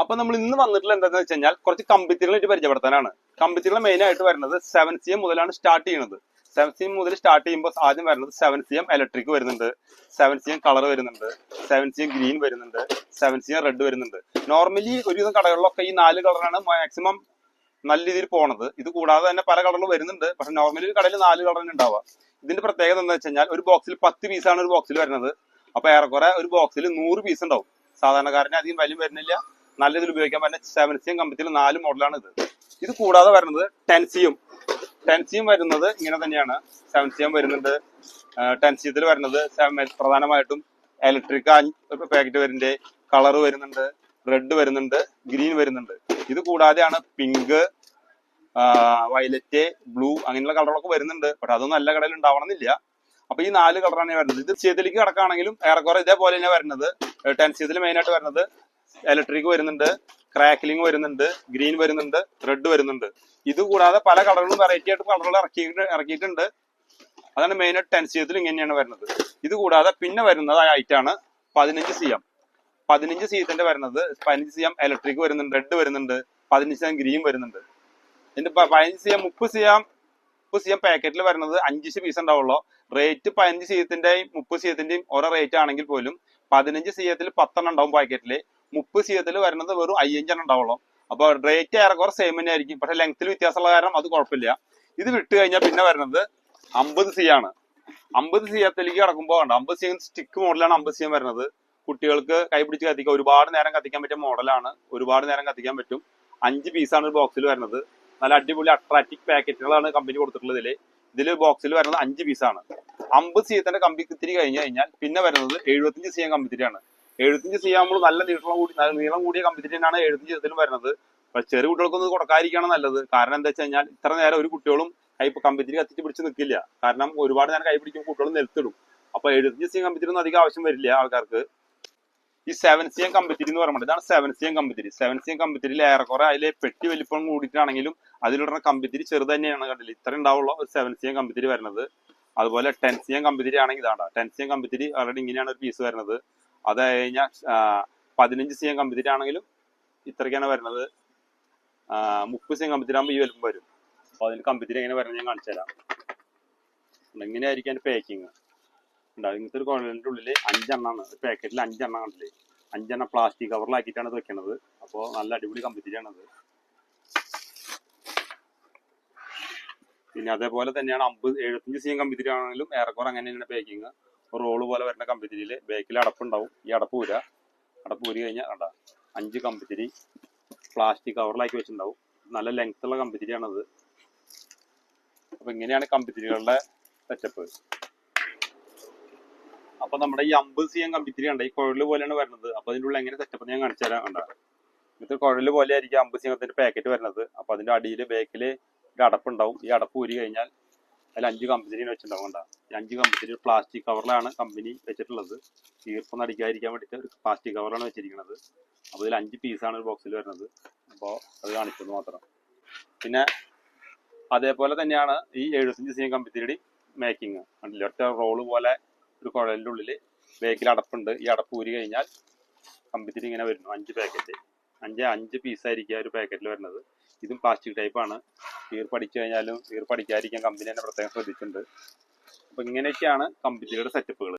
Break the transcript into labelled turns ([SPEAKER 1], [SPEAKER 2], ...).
[SPEAKER 1] അപ്പൊ നമ്മൾ ഇന്ന് വന്നിട്ടുള്ള എന്താണെന്ന് വെച്ച് കഴിഞ്ഞാൽ കുറച്ച് കമ്പിത്തിരികളായിട്ട് പരിചയപ്പെടുത്താനാണ്. കമ്പിത്തിരികൾ മെയിൻ ആയിട്ട് വരുന്നത് സെവൻ സി എം മുതലാണ് സ്റ്റാർട്ട് ചെയ്യുന്നത്. സെവൻ സി എം മുതൽ സ്റ്റാർട്ട് ചെയ്യുമ്പോൾ ആദ്യം വരുന്നത് സെവൻ സി എം ഇലക്ട്രിക് വരുന്നുണ്ട്. സെവൻ സി എം കളർ വരുന്നുണ്ട്. സെവൻ സി എം ഗ്രീൻ വരുന്നുണ്ട്. സെവൻ സി എം റെഡ് വരുന്നുണ്ട്. നോർമലി ഒരുവിധം കടകളിലൊക്കെ ഈ നാല് കളറാണ് മാക്സിമം നല്ല രീതിയിൽ പോണത്. ഇത് കൂടാതെ തന്നെ പല കളറിലും വരുന്നുണ്ട്. പക്ഷെ നോർമലി ഒരു കടയിൽ നാല് കളറാണ് ഉണ്ടാവുക. ഇതിന്റെ പ്രത്യേകത എന്താ വെച്ച് കഴിഞ്ഞാൽ ഒരു ബോക്സിൽ പത്ത് പീസാണ് ഒരു ബോക്സിൽ വരുന്നത്. അപ്പൊ ഏറെക്കുറെ ഒരു ബോക്സിൽ നൂറ് പീസ് ഉണ്ടാവും. സാധാരണക്കാരന് അധികം വലിയ വരുന്നില്ല. നല്ല ഇതിൽ ഉപയോഗിക്കാൻ പറ്റുന്ന സെവൻ സിയും കമ്പത്തിയിൽ നാല് മോഡലാണ് ഇത് ഇത് കൂടാതെ വരുന്നത് ടെൻ സിയും ടെൻ സിയും വരുന്നത് ഇങ്ങനെ തന്നെയാണ്. സെവൻ സിയും വരുന്നുണ്ട്. ടെൻ സിയത്തിൽ വരുന്നത് പ്രധാനമായിട്ടും ഇലക്ട്രിക് പാക്കറ്റ് വരുന്നുണ്ട്. കളർ വരുന്നുണ്ട്. റെഡ് വരുന്നുണ്ട്. ഗ്രീൻ വരുന്നുണ്ട്. ഇത് കൂടാതെയാണ് പിങ്ക് വയലറ്റ് ബ്ലൂ അങ്ങനെയുള്ള കളറുകളൊക്കെ വരുന്നുണ്ട്. പക്ഷെ അതൊന്നും നല്ല കടയിൽ ഉണ്ടാവണമെന്നില്ല. അപ്പൊ ഈ നാല് കളറാണ് വരുന്നത്. ഇത് ചെയ്തിലേക്ക് കിടക്കുകയാണെങ്കിലും ഏറെക്കുറെ ഇതേപോലെ തന്നെ വരുന്നത്. ടെൻസിയത്തിൽ മെയിൻ ആയിട്ട് വരുന്നത് ഇലക്ട്രിക് വരുന്നുണ്ട് ക്രാക്ലിംഗ് വരുന്നുണ്ട് ഗ്രീൻ വരുന്നുണ്ട് റെഡ് വരുന്നുണ്ട്. ഇത് കൂടാതെ പല കളറുകളും വെറൈറ്റി ആയിട്ട് കളറുകൾ ഇറക്കി ഇറക്കിയിട്ടുണ്ട്. അതാണ് മെയിൻ ആയിട്ട് ടെൻസിയത്തിൽ ഇങ്ങനെയാണ് വരുന്നത്. ഇത് കൂടാതെ പിന്നെ വരുന്നത് ആയിട്ടാണ് പതിനഞ്ച് സി എം പതിനഞ്ച് സീത്തിന്റെ വരുന്നത് പതിനഞ്ച് സി എം ഇലക്ട്രിക് വരുന്നുണ്ട് റെഡ് വരുന്നുണ്ട് പതിനഞ്ച് സി എം ഗ്രീൻ വരുന്നുണ്ട്. ഇതിന്റെ പതിനഞ്ച് സി എം മുപ്പത് സി എം മുപ്പത് സി എം പാക്കറ്റിൽ വരുന്നത് അഞ്ച് പീസ് ഉണ്ടാവുള്ളൂ. റേറ്റ് പതിനഞ്ച് സി എത്തിന്റെയും മുപ്പത് സി എത്തിന്റെയും ഓരോ റേറ്റ് ആണെങ്കിൽ പോലും പതിനഞ്ച് സി എത്തിൽ പത്തെണ്ണം ഉണ്ടാവും പാക്കറ്റിൽ മുപ്പത് സി എത്തിൽ വരുന്നത് വെറും അയ്യഞ്ചെണ്ണം ഉണ്ടാവുള്ളൂ. അപ്പോൾ റേറ്റ് ഏറെക്കുറെ സെയിം തന്നെ ആയിരിക്കും. പക്ഷെ ലെങ്ത്തിൽ വ്യത്യാസമുള്ള കാരണം അത് കുഴപ്പമില്ല. ഇത് വിട്ട് കഴിഞ്ഞാൽ പിന്നെ വരുന്നത് അമ്പത് സി ആണ്. അമ്പത് സി എത്തിലേക്ക് കിടക്കുമ്പോൾ ഉണ്ട് അമ്പത് സി സ്റ്റിക്ക് മോഡലാണ് അമ്പത് സി വരുന്നത്. കുട്ടികൾക്ക് കൈപിടിച്ച് കത്തിക്കാം ഒരുപാട് നേരം കത്തിക്കാൻ പറ്റിയ മോഡലാണ് ഒരുപാട് നേരം കത്തിക്കാൻ പറ്റും. അഞ്ച് പീസാണ് ഒരു ബോക്സിൽ വരുന്നത്. നല്ല അടിപൊളി അട്രാക്റ്റീവ് പാക്കറ്റുകളാണ് കമ്പനി കൊടുത്തിട്ടുള്ളത് ഇതിൽ ഇതിൽ ബോക്സിൽ വരുന്നത് അഞ്ച് പീസാണ് അമ്പത് സി എത്തിന്റെ കമ്പി കിത്തിരി കഴിഞ്ഞു കഴിഞ്ഞാൽ പിന്നെ വരുന്നത് എഴുപത്തിയഞ്ച് സി എം കമ്പിത്തിരിയാണ് എഴുപത്തഞ്ച് സി ആകുമ്പോൾ നല്ല നീളം കൂടി നീളം കൂടിയ കമ്പിത്തിരി തന്നെയാണ് എഴുപത്തഞ്ച് സി വരുന്നത്. പക്ഷെ ചെറിയ കുട്ടികൾക്കൊന്നും കൊടുക്കാതിരിക്കുകയാണ് നല്ലത്. കാരണം എന്താ വെച്ച് കഴിഞ്ഞാൽ ഇത്ര നേരം ഒരു കുട്ടികളും കൈ കമ്പിത്തിരി കത്തിച്ച് പിടിച്ച് നിൽക്കില്ല കാരണം ഒരുപാട് നേരം കൈ പിടിക്കും കുട്ടികളും നിലത്തിടും. അപ്പൊ എഴുത്തിഞ്ച് സി എം കമ്പിത്തിരി ഒന്നും അധികം ആവശ്യം വരില്ല ആൾക്കാർക്ക്. ഈ സെവൻ സി എം കമ്പിത്തിരി എന്ന് പറയുമ്പോൾ ഇതാണ് സെവൻ സി എം കമ്പിത്തിരി സെവൻ സി എം കമ്പിത്തിരിയിൽ ഏറെക്കുറെ അതിലെ പെട്ടി വലിപ്പം കൂടിയിട്ടാണെങ്കിലും അതിലുള്ള കമ്പിത്തിരി ചെറുത് തന്നെയാണ് കണ്ടില്ല? ഇത്ര ഉണ്ടാവുള്ള ഒരു സെവൻ സി എം കമ്പിത്തിരി വരുന്നത്. അതുപോലെ ടെൻ സി എം കമ്പിത്തിരി ആണെങ്കിൽ ഇതാണ് ടെൻ സി എം കമ്പിത്തിരി ഓൾറെഡി ഇങ്ങനെയാണ് ഒരു പീസ് വരുന്നത്. അത് കഴിഞ്ഞാൽ പതിനഞ്ച് സി എം കമ്പിത്തിരി ആണെങ്കിലും ഇത്രയ്ക്കാണ് വരുന്നത്. മുപ്പത് സി എം കമ്പിത്തിരി ഈ വലുപ്പം വരും. അപ്പോൾ അതിന് കമ്പിത്തിരി എങ്ങനെ വരുന്നത് ഞാൻ കാണിച്ചു തരാം. എങ്ങനെയായിരിക്കും അതിന്റെ പാക്കിങ് ഉണ്ടാവും ഇങ്ങനത്തെ ഒരു കോളിന്റെ ഉള്ളിൽ അഞ്ചെണ്ണാണ്. പാക്കറ്റിൽ അഞ്ചെണ്ണം കണ്ടില്ലേ? അഞ്ചെണ്ണം പ്ലാസ്റ്റിക് കവറിലാക്കിയിട്ടാണ് ഇത് വെക്കണത്. അപ്പോൾ നല്ല അടിപൊളി കമ്പിത്തിരിയാണത്. പിന്നെ അതേപോലെ തന്നെയാണ് അമ്പത് എഴുപത്തഞ്ച് സി എം കമ്പിത്തിരി ആണെങ്കിലും ഏറെക്കുറെ അങ്ങനെ തന്നെയാണ് പാക്കിങ് റോൾ പോലെ വരുന്ന കമ്പിത്തിരിയിൽ ബേക്കിൽ അടപ്പുണ്ടാവും. ഈ അടപ്പ് ഊര. അടപ്പ് ഊരി കഴിഞ്ഞാൽ കണ്ട അഞ്ച് കമ്പിത്തിരി പ്ലാസ്റ്റിക് കവറിലാക്കി വെച്ചിട്ടുണ്ടാവും. നല്ല ലെങ്ത് ഉള്ള കമ്പിത്തിരിയാണത്. അപ്പൊ ഇങ്ങനെയാണ് കമ്പിത്തിരികളുടെ സെറ്റപ്പ് അപ്പൊ നമ്മുടെ ഈ അമ്പത് സി എം കമ്പിത്തിരി ഉണ്ട് ഈ കുഴൽ പോലെയാണ് വരുന്നത്. അപ്പൊ അതിന്റെ ഉള്ളിൽ എങ്ങനെ സെറ്റപ്പ് ഞാൻ കാണിച്ചു തരാം കണ്ട. ഇന്നത്തെ കുഴൽ പോലെ ആയിരിക്കും അമ്പത് സി എം പാക്കറ്റ് വരുന്നത്. അപ്പൊ അതിന്റെ അടിയിൽ ബേക്കിൽ ഒരു അടപ്പുണ്ടാവും. ഈ അടപ്പ് ഊരി കഴിഞ്ഞാൽ അതിൽ അഞ്ച് കമ്പനി വെച്ചിട്ടുണ്ടാവും കണ്ട ഈ അഞ്ച് കമ്പനി പ്ലാസ്റ്റിക് കവറിലാണ് കമ്പനി വെച്ചിട്ടുള്ളത്. ഈർപ്പം അടിക്കാതിരിക്കാൻ വേണ്ടിയിട്ട് ഒരു പ്ലാസ്റ്റിക് കവറിലാണ് വെച്ചിരിക്കുന്നത്. അപ്പോൾ ഇതിൽ അഞ്ച് പീസാണ് ഒരു ബോക്സിൽ വരുന്നത്. അപ്പോൾ അത് കാണിച്ചത് മാത്രം. പിന്നെ അതേപോലെ തന്നെയാണ് ഈ എഴുപത്തഞ്ച് സി എം കമ്പിത്തിരി മേക്കിങ് കണ്ടില്ല? ഒറ്റ റോൾ പോലെ ഒരു കുഴലിന്റെ ഉള്ളിൽ ബേക്കിൽ അടപ്പുണ്ട്. ഈ അടപ്പ് ഊരി കഴിഞ്ഞാൽ കമ്പിത്തിരി ഇങ്ങനെ വരുന്നു. അഞ്ച് പാക്കറ്റ് അഞ്ച് അഞ്ച് പീസായിരിക്കും ഒരു പാക്കറ്റിൽ വരുന്നത്. ഇതും പ്ലാസ്റ്റിക് ടൈപ്പാണ് ഈർപ്പടിച്ചു കഴിഞ്ഞാലും ഈർപ്പടിക്കാതിരിക്കാൻ കമ്പനി തന്നെ പ്രത്യേകം ശ്രദ്ധിച്ചിട്ടുണ്ട്. അപ്പൊ ഇങ്ങനെയൊക്കെയാണ് കമ്പനിയുടെ സെറ്റപ്പുകൾ